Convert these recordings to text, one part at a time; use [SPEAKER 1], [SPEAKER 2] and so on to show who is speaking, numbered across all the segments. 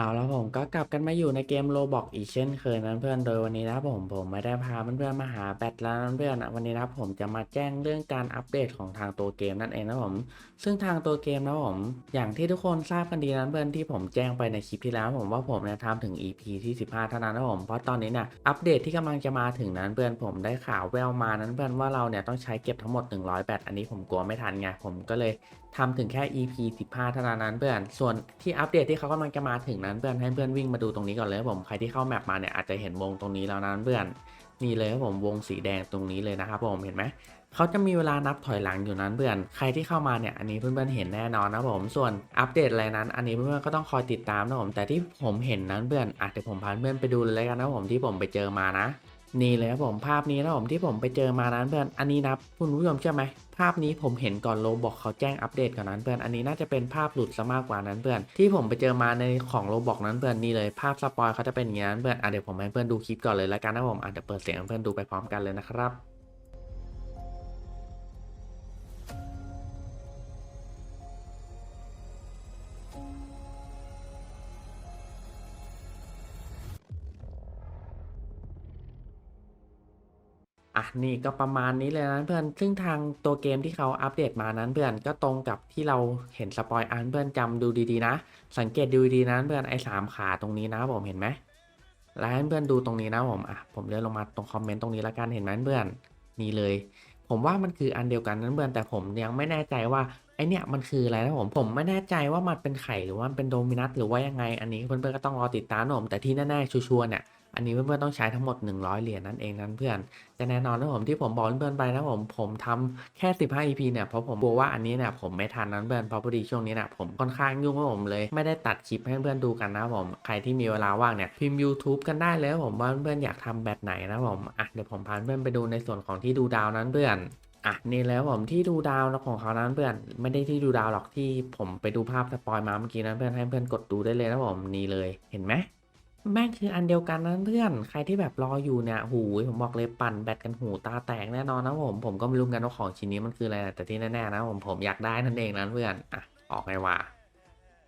[SPEAKER 1] เอาแล้วผมก็กลับกันมาอยู่ในเกมโ o บอกอีกเช่นเคยนั้นเพื่อนโดยวันนี้นะผมผมไม่ได้พาเพื่อนๆมาหาแบตแล้วนั้นเพื่อนอะวันนี้นะผมจะมาแจ้งเรื่องการอัปเดตของทางตัวเกมนั่นเองนะผมซึ่งทางตัวเกมนะผมอย่างที่ทุกคนทราบกันดีนั้นเพื่อนที่ผมแจ้งไปในคลิปที่แล้ว ผมว่าผมเนี่ยทำถึง EP ที่ 15 เท่านั้นนะผมเพราะตอนนี้เนี่ยอัปเดตที่กำลังจะมาถึงนั้นเพื่อนผมได้ข่าวแววมานั้นเพื่อนว่าเราเนี่ยต้องใช้เก็บทั้งหมด 100แบตอันนี้ผมกลัวไม่ทันไงผมก็เลย ทำถึงแค่ EP 15เท่านั้นเพื่อน ส่วนที่อัปเดตที่เขากำลังจะมาถึงนั้นเพื่อนให้เพื่อนวิ่งมาดูตรงนี้ก่อนเลยครับผมใครที่เข้าแมปมาเนี่ยอาจจะเห็นวงตรงนี้แล้วนะเพื่อนนี่เลยครับผมวงสีแดงตรงนี้เลยนะครับผมเห็นไหมเขาจะมีเวลานับถอยหลังอยู่นั้นเพื่อน ใครที่เข้ามาเนี่ยอันนี้เพื่อนๆเห็นแน่นอนนะผม ส่วนอัปเดตอะไรนั้น อันนี้เพื่อนๆก็ต้องคอยติดตามนะผม แต่ที่ผมเห็นนั้นเพื่อนอะเดี๋ยวผมพาเพื่อนไปดูเลยแล้วกันนะผมที่ผมไปเจอมานะ นี่เลยครับผมภาพนี้นะผมที่ผมไปเจอมานั้นเพื่อนอันนี้นะคุณผู้ชมเชื่อไหมภาพนี้ผมเห็นก่อนโลบอกเขาแจ้งอัปเดตก่อนนั้นเพื่อนอันนี้น่าจะเป็นภาพหลุดซะมากกว่านั้นเพื่อนที่ผมไปเจอมาในของโลบอกนั้นเพื่อนนี่เลยภาพสปอยเขาจะเป็นอย่างนี้นั้นเพื่อนอะเดี๋ยวผมให้เพื่อนดูคลิปก่อนเลยแล้วกันนะผมอะเดี๋ยวเปิดเสียงเพื่อนดูไปพร้อมกันเลยนะครับ อะนี่ก็ประมาณนี้เลยนะเพื่อนซึ่งทางตัวเกมที่เขาอัปเดตมานั้นเพื่อนก็ตรงกับที่เราเห็นสปอยอันเพื่อนจำดูดีๆนะ สังเกตดูดีๆนะเพื่อนไอ้สามขาตรงนี้นะผมเห็นไหมแล้วให้เพื่อนดูตรงนี้นะผมอะผมเลื่อนลงมาตรงคอมเมนต์ตรงนี้ละกันเห็นไหมเพื่อนนี่เลย ผมว่ามันคืออันเดียวกันนั้นเพื่อนแต่ผมยังไม่แน่ใจว่าไอเนี่ยมันคืออะไรนะผมผมไม่แน่ใจว่ามันเป็นไข่หรือว่ามันเป็นโดมินัสหรือว่ายังไงอันนี้เพื่อนๆก็ต้องรอติดตามนะผมแต่ที่แน่ๆชัวร์ๆเนี่ย อันนี้เพื่อนๆต้องใช้ทั้งหมด 100 เหรียญนั่นเองนั้นเพื่อนแต่แน่นอนนะผมที่ผมบอกเพื่อนๆไปนะผมผมทำแค่ 15 EP เนี่ยเพราะผมกลัวว่าอันนี้เนี่ยผมไม่ทันนั้นเพื่อนเพราะพอดีช่วงนี้เนี่ยผมค่อนข้างยุ่งว่าผมเลย ไม่ได้ตัดคลิปให้เพื่อนดูกันนะผมใครที่มีเวลาว่างเนี่ยพิมพ์ YouTube กันได้เลยผมว่าเพื่อนๆอยากทำแบบไหนนะผมอะเดี๋ยวผมพาเพื่อนไปดูในส่วนของที่ดูดาวนั้นเพื่อนอะนี่แล้วผมที่ดูดาวของเขานั้นเพื่อนไม่ได้ที่ดูดาวหรอกที่ผมไปดูภาพสปอยมาเมื่อกี้นั้นเพื่อนให้เพื่อนกดดูได้เลยนะผมนี่เลยเห็นไหม แม่งคืออันเดียวกันนั้นเพื่อน ใครที่แบบรออยู่เนี่ยหูยผมบอกเลยปั่นแบตกันหูตาแตกแน่นอนนะผม ผมก็ไม่รู้กันว่าของชิ้นนี้มันคืออะไรนะแต่ที่แน่ๆนะผมผมอยากได้นั่นเองนะเพื่อน อะ ออกไงวะ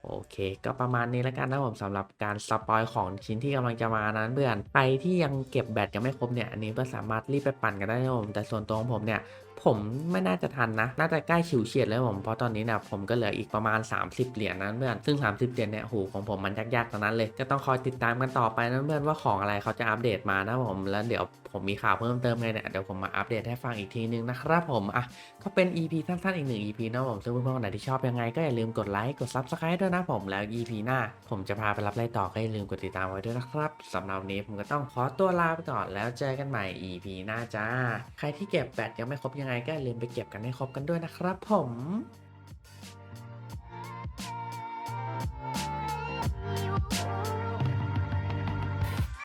[SPEAKER 1] โอเค ก็ประมาณนี้แล้วกันนะผมสำหรับการสปอยของชิ้นที่กำลังจะมานั้นเพื่อน ใครที่ยังเก็บแบตยังไม่ครบเนี่ย อันนี้ก็สามารถรีบไปปั่นกันได้นะผม แต่ส่วนตัวของผมเนี่ยผมไม่น่าจะทันนะ น่าจะใกล้ฉิวเฉียดแล้วผม เพราะตอนนี้เนี่ยผมก็เหลืออีกประมาณ 30 เหรียญนั้นเพื่อน ซึ่ง 30 เหรียญเนี่ยโหของผมมันยากๆทั้งนั้นเลย ก็ต้องคอยติดตามกันต่อไปนะเพื่อนว่าของอะไรเขาจะอัปเดตมานะผม แล้วเดี๋ยวผมมีข่าวเพิ่มเติมไงเนี่ย เดี๋ยวผมมาอัปเดตให้ฟังอีกทีนึงนะครับผม อะ ก็เป็น EP สั้นๆอีกหนึ่ง EP นะผมซึ่งเพื่อนๆคนไหนที่ชอบยังไงก็อย่าลืมกดไลค์กด Subscribe ด้วยนะผมแล้ว EP หน้า ผมจะพาไปรับอะไรต่อก็อย่าลืมกดติดตามไว้ด้วยนะครับสำหรับวันนี้ผมก็ต้องขอตัวลาไปก่อนแล้วเจอกันใหม่ EP หน้าจ้า ใครที่เก็บแบตยังไม่ครบยังไงก็อย่าลืมไปเก็บกันให้ครบกันด้วยนะครับผม